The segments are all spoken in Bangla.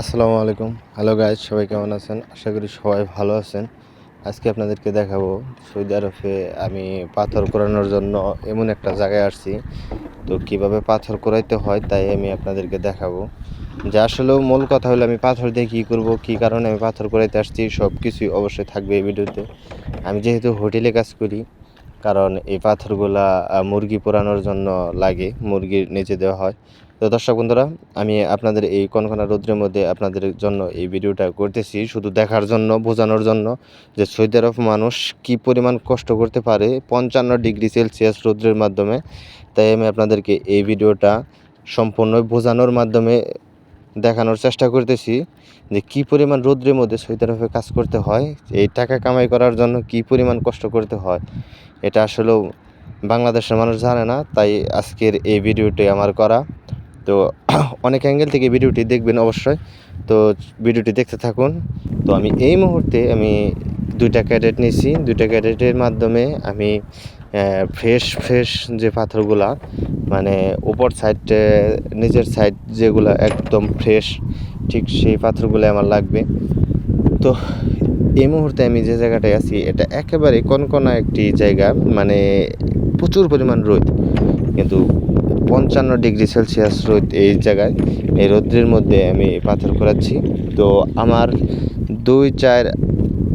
আসসালামু আলাইকুম। হ্যালো গাইজ সবাই কেমন আছেন? আশা করি সবাই ভালো আছেন। আজকে আপনাদেরকে দেখাবো সৌদি আরবে আমি পাথর কোরানোর জন্য এমন একটা জায়গায় আসছি। তো কীভাবে পাথর কোরাইতে হয় তাই আমি আপনাদেরকে দেখাবো। যে আসলেও মূল কথা হলো আমি পাথর দিয়ে কী করব, কী কারণে আমি পাথর কোরাইতে আসছি সব কিছুই অবশ্যই থাকবে এই ভিডিওতে। আমি যেহেতু হোটেলে কাজ করি, কারণ এই পাথরগুলা মুরগি পোড়ানোর জন্য লাগে, মুরগির নিচে দেওয়া হয়। তো দর্শক বন্ধুরা, আমি আপনাদের এই কনকনা রৌদ্রের মধ্যে আপনাদের জন্য এই ভিডিওটা করতেছি শুধু দেখার জন্য, বোঝানোর জন্য যে সৌদি আরব মানুষ কি পরিমাণ কষ্ট করতে পারে পঞ্চান্ন ডিগ্রি সেলসিয়াস রৌদ্রের মাধ্যমে। তাই আমি আপনাদেরকে এই ভিডিওটা সম্পূর্ণ বোঝানোর মাধ্যমে দেখানোর চেষ্টা করতেছি যে কি পরিমাণ রৌদ্রের মধ্যে সৌদি আরবে কাজ করতে হয়, এই টাকা কামাই করার জন্য কি পরিমাণ কষ্ট করতে হয়, এটা আসলেও বাংলাদেশের মানুষ জানে না। তাই আজকের এই ভিডিওটি আমার করা। তো অনেক অ্যাঙ্গেল থেকে ভিডিওটি দেখবেন অবশ্যই। তো ভিডিওটি দেখতে থাকুন। তো আমি এই মুহূর্তে আমি দুইটা ক্যাডেট নিয়েছি। দুইটা ক্যাডেটের মাধ্যমে আমি ফ্রেশ ফ্রেশ যে পাথরগুলা মানে উপর সাইড নিচের সাইড যেগুলো একদম ফ্রেশ ঠিক সেই পাথরগুলো আমার লাগবে। তো এই মুহূর্তে আমি যে জায়গাটায় আছি, এটা একেবারে কনকনা একটি জায়গা মানে প্রচুর পরিমাণ রোদ। কিন্তু পঞ্চান্ন ডিগ্রি সেলসিয়াস রোদ এই জায়গায়, এই রৌদ্রের মধ্যে আমি পাথর করাচ্ছি তো আমার দুই চার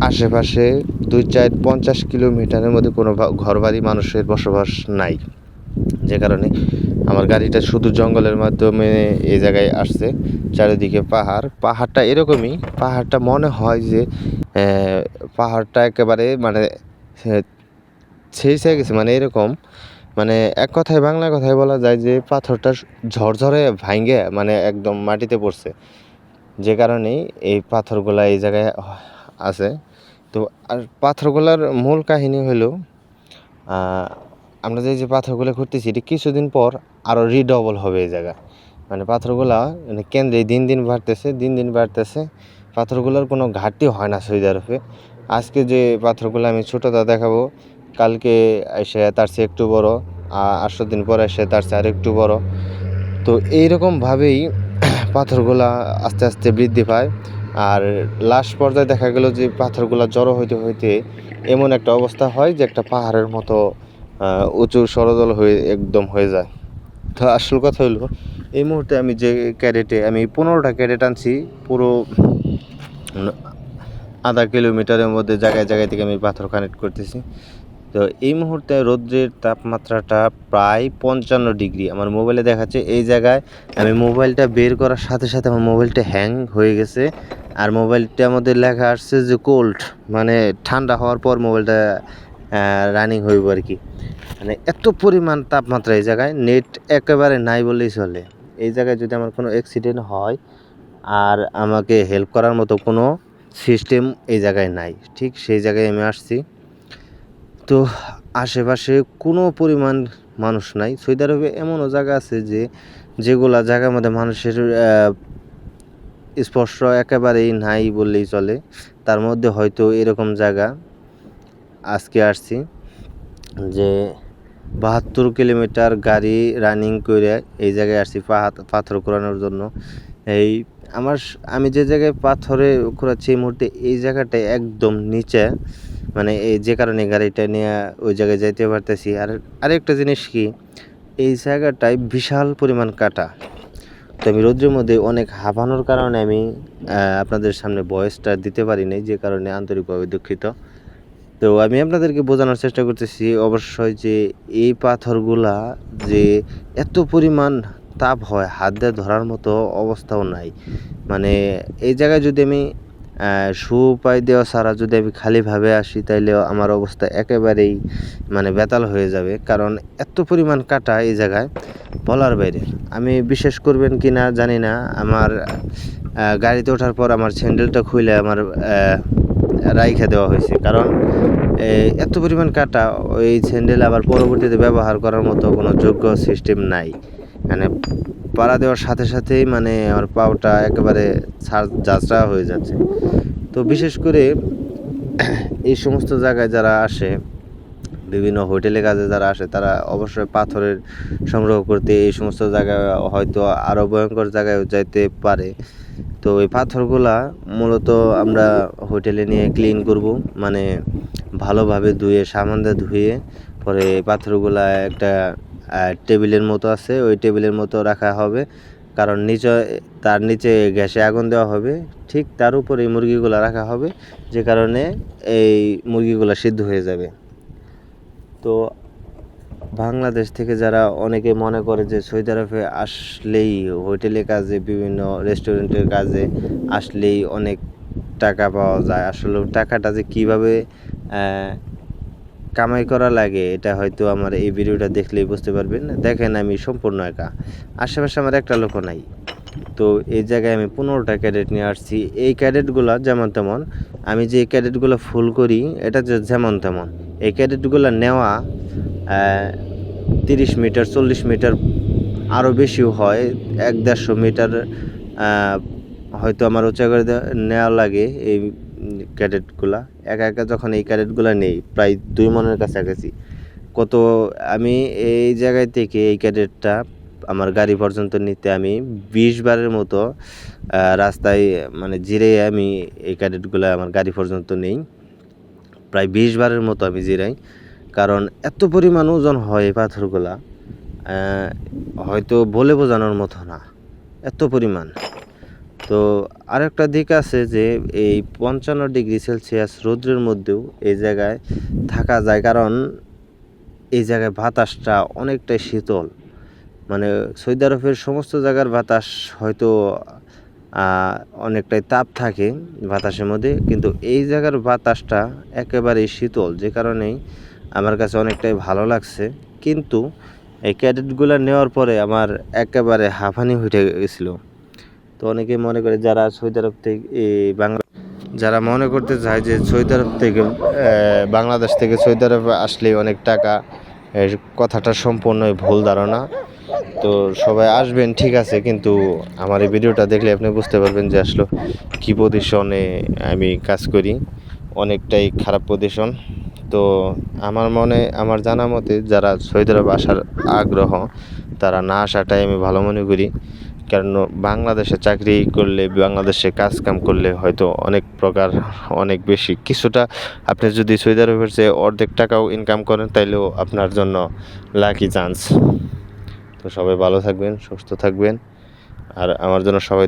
আশেপাশে, দুই চার পঞ্চাশ কিলোমিটারের মধ্যে কোনো ঘরবাড়ি মানুষের বসবাস নাই। যে কারণে আমার গাড়িটা শুধু জঙ্গলের মাধ্যমে এই জায়গায় আসছে, চারিদিকে পাহাড়। পাহাড়টা এরকমই, পাহাড়টা মনে হয় যে পাহাড়টা একেবারে মানে ছেয়ে গেছে মানে এরকম। মানে এক কথায় বাংলা কথায় বলা যায় যে পাথরটা ঝরঝরে ভাঙ্গে মানে একদম মাটিতে পড়ছে। যে কারণেই এই পাথরগুলা এই জায়গায় আছে। তো আর পাথরগুলার মূল কাহিনী হলো আমরা যে যে পাথরগুলো ঘুরতেছি এটি কিছুদিন পর আরও রিডবল হবে এই জায়গা। মানে পাথরগুলা মানে কেন্দ্রে দিন দিন বাড়তেছে, দিন দিন বাড়তেছে। পাথরগুলোর কোনো ঘাটতি হয় না সৌদি আরবে। আজকে যে পাথরগুলো আমি ছোটোটা দেখাবো কালকে এসে তার চেয়ে একটু বড় আর আটশো দিন পরে এসে তার চেয়ে আরেকটু বড়। তো এইরকমভাবেই পাথরগুলা আস্তে আস্তে বৃদ্ধি পায়। আর লাস্ট পর্যায়ে দেখা গেল যে পাথরগুলা জড়ো হইতে হইতে এমন একটা অবস্থা হয় যে একটা পাহাড়ের মতো উঁচু সরদল হয়ে একদম হয়ে যায়। তো আসল কথা হলো এই মুহূর্তে আমি যে ক্যারেটে, আমি পনেরোটা ক্যারেট আনছি, পুরো আধা কিলোমিটারের মধ্যে জায়গায় জায়গায় থেকে আমি পাথর কানেক্ট করতেছি। তো এই মুহূর্তে রৌদ্রের তাপমাত্রাটা প্রায় পঞ্চান্ন ডিগ্রি। আমার মোবাইলে দেখাচ্ছে এই জায়গায়। আমি মোবাইলটা বের করার সাথে সাথে আমার মোবাইলটা হ্যাং হয়ে গেছে। আর মোবাইলটার মধ্যে লেখা আসছে যে কোল্ড মানে ঠান্ডা হওয়ার পর মোবাইলটা রানিং হইব আর কি। মানে এত পরিমাণ তাপমাত্রা এই জায়গায়। নেট একেবারে নাই বললেই চলে। এই জায়গায় যদি আমার কোনো অ্যাক্সিডেন্ট হয় আর আমাকে হেল্প করার মতো কোনো সিস্টেম এই জায়গায় নাই। ঠিক সেই জায়গায় আমি আসছি। তো আশেপাশে কোনো পরিমাণ মানুষ নাই। সৌদি আরবে এমনও জায়গা আছে যে, যেগুলা জায়গার মধ্যে মানুষের স্পর্শ একেবারেই নাই বললেই চলে। তার মধ্যে হয়তো এরকম জায়গা আজকে আসছি যে, বাহাত্তর কিলোমিটার গাড়ি রানিং করে এই জায়গায় আসছি পাথর কোরানোর জন্য। এই আমার আমি যে জায়গায় পাথরে কোরাচ্ছি এই মুহূর্তে, এই জায়গাটায় একদম নিচে। মানে এই যে কারণে গাড়িটা নিয়ে ওই জায়গায় যাইতে পারতেছি। আর আরেকটা জিনিস কি, এই জায়গাটায় বিশাল পরিমাণ কাটা। তো আমি রৌদ্রের মধ্যে অনেক হাঁপানোর কারণে আমি আপনাদের সামনে ভয়েসটা দিতে পারি নাই, যে কারণে আন্তরিকভাবে দুঃখিত। তো আমি আপনাদেরকে বোঝানোর চেষ্টা করতেছি অবশ্যই যে এই পাথরগুলা যে এত পরিমাণ তাপ হয় হাত দিয়ে ধরার মতো অবস্থাও নাই। মানে এই জায়গায় যদি আমি শু পাই দেওয়া ছাড়া যদি আমি খালিভাবে আসি, তাইলে আমার অবস্থা একেবারেই মানে বেতাল হয়ে যাবে। কারণ এত পরিমাণ কাটা এই জায়গায় বলার বাইরে। আমি বিশ্বাস করবেন কি না জানি না। আমার গাড়িতে ওঠার পর আমার স্যান্ডেলটা খুলে আমার রাইখা দেওয়া হয়েছে। কারণ এত পরিমাণ কাটা, ওই স্যান্ডেল আবার পরবর্তীতে ব্যবহার করার মতো কোনো যোগ্য সিস্টেম নাই। মানে পাড়া দেওয়ার সাথে সাথেই মানে আমার পাওটা একেবারে যাত্রা হয়ে যাচ্ছে। তো বিশেষ করে এই সমস্ত জায়গায় যারা আসে, বিভিন্ন হোটেলে কাজে যারা আসে, তারা অবশ্যই পাথরের সংগ্রহ করতে এই সমস্ত জায়গায় হয়তো আরও ভয়ঙ্কর জায়গায় যাইতে পারে। তো ওই পাথরগুলা মূলত আমরা হোটেলে নিয়ে ক্লিন করব মানে ভালোভাবে ধুয়ে সাবান দিয়ে ধুয়ে পরে এই পাথরগুলা একটা টেবিলের মতো আছে, ওই টেবিলের মতো রাখা হবে। কারণ নিচে, তার নিচে গ্যাসে আগুন দেওয়া হবে। ঠিক তার উপরে এই মুরগিগুলো রাখা হবে, যে কারণে এই মুরগিগুলো সিদ্ধ হয়ে যাবে। তো বাংলাদেশ থেকে যারা অনেকে মনে করে যে সৌদি আরবে আসলেই হোটেলে কাজে, বিভিন্ন রেস্টুরেন্টের কাজে আসলেই অনেক টাকা পাওয়া যায়। আসলে টাকাটা যে কীভাবে কামাই করা লাগে, এটা হয়তো আমার এই ভিডিওটা দেখলেই বুঝতে পারবেন। দেখেন আমি সম্পূর্ণ একা, আশেপাশে আমার একটা লোক নাই। তো এই জায়গায় আমি পনেরোটা ক্যাডেট নিয়ে আসছি। এই ক্যাডেটগুলো যেমন তেমন, আমি যে ক্যাডেটগুলো ফুল করি, এটা যেমন তেমন। এই ক্যাডেটগুলো নেওয়া তিরিশ মিটার, চল্লিশ মিটার আরও বেশিও হয়, এক দেড়শো মিটার হয়তো আমার উঁচা করে নেওয়া লাগে এই ক্যাডেটগুলা। একা একা যখন এই ক্যাডেটগুলো নেই, প্রায় দুই মনের কাছাকাছি। কত আমি এই জায়গায় থেকে এই ক্যাডেটটা আমার গাড়ি পর্যন্ত নিতে আমি বিশ বারের মতো রাস্তায় মানে জিরে আমি এই ক্যাডেটগুলো আমার গাড়ি পর্যন্ত নেই। প্রায় বিশ বারের মতো আমি জিরাই। কারণ এত পরিমাণ ওজন হয় এই পাথরগুলা হয়তো বলে বোঝানোর মতো না। এত পরিমাণ। তো আরেকটা দিক আছে যে এই পঞ্চান্ন ডিগ্রি সেলসিয়াস রৌদ্রের মধ্যেও এই জায়গায় থাকা যায়, কারণ এই জায়গায় বাতাসটা অনেকটাই শীতল। মানে সৌদি আরবের সমস্ত জায়গার বাতাস হয়তো অনেকটাই তাপ থাকে বাতাসের মধ্যে, কিন্তু এই জায়গার বাতাসটা একেবারেই শীতল, যে কারণেই আমার কাছে অনেকটাই ভালো লাগছে। কিন্তু এই ক্যাডেটগুলো নেওয়ার পরে আমার একেবারে হাঁফানি হয়ে গেছিল। তো অনেকে মনে করে যারা সৌদি আরব থেকে বাংলা যারা মনে করতে চায় যে সৌদি আরব থেকে বাংলাদেশ থেকে সৌদি আরবে আসলে অনেক টাকা কথাটা সম্পূর্ণই ভুল ধারণা। তো সবাই আসবেন, ঠিক আছে, কিন্তু আমার এই ভিডিওটা দেখলে আপনি বুঝতে পারবেন যে আসলে কী পজিশনে আমি কাজ করি। অনেকটাই খারাপ পজিশন তো আমার মনে, আমার জানা মতে যারা সৌদি আরব আসার আগ্রহ তারা না আসাটাই আমি ভালো মনে করি। কেন বাংলাদেশে চাকরি করলে, বাংলাদেশে কাজ কাম করলে হয়তো অনেক প্রকার, অনেক বেশি। কিছুটা আপনি যদি সৌদি আরবের চেয়ে অর্ধেক টাকাও ইনকাম করেন, তাইলেও আপনার জন্য লাকি চান্স তো সবাই ভালো থাকবেন, সুস্থ থাকবেন। আর আমার জন্য সবাই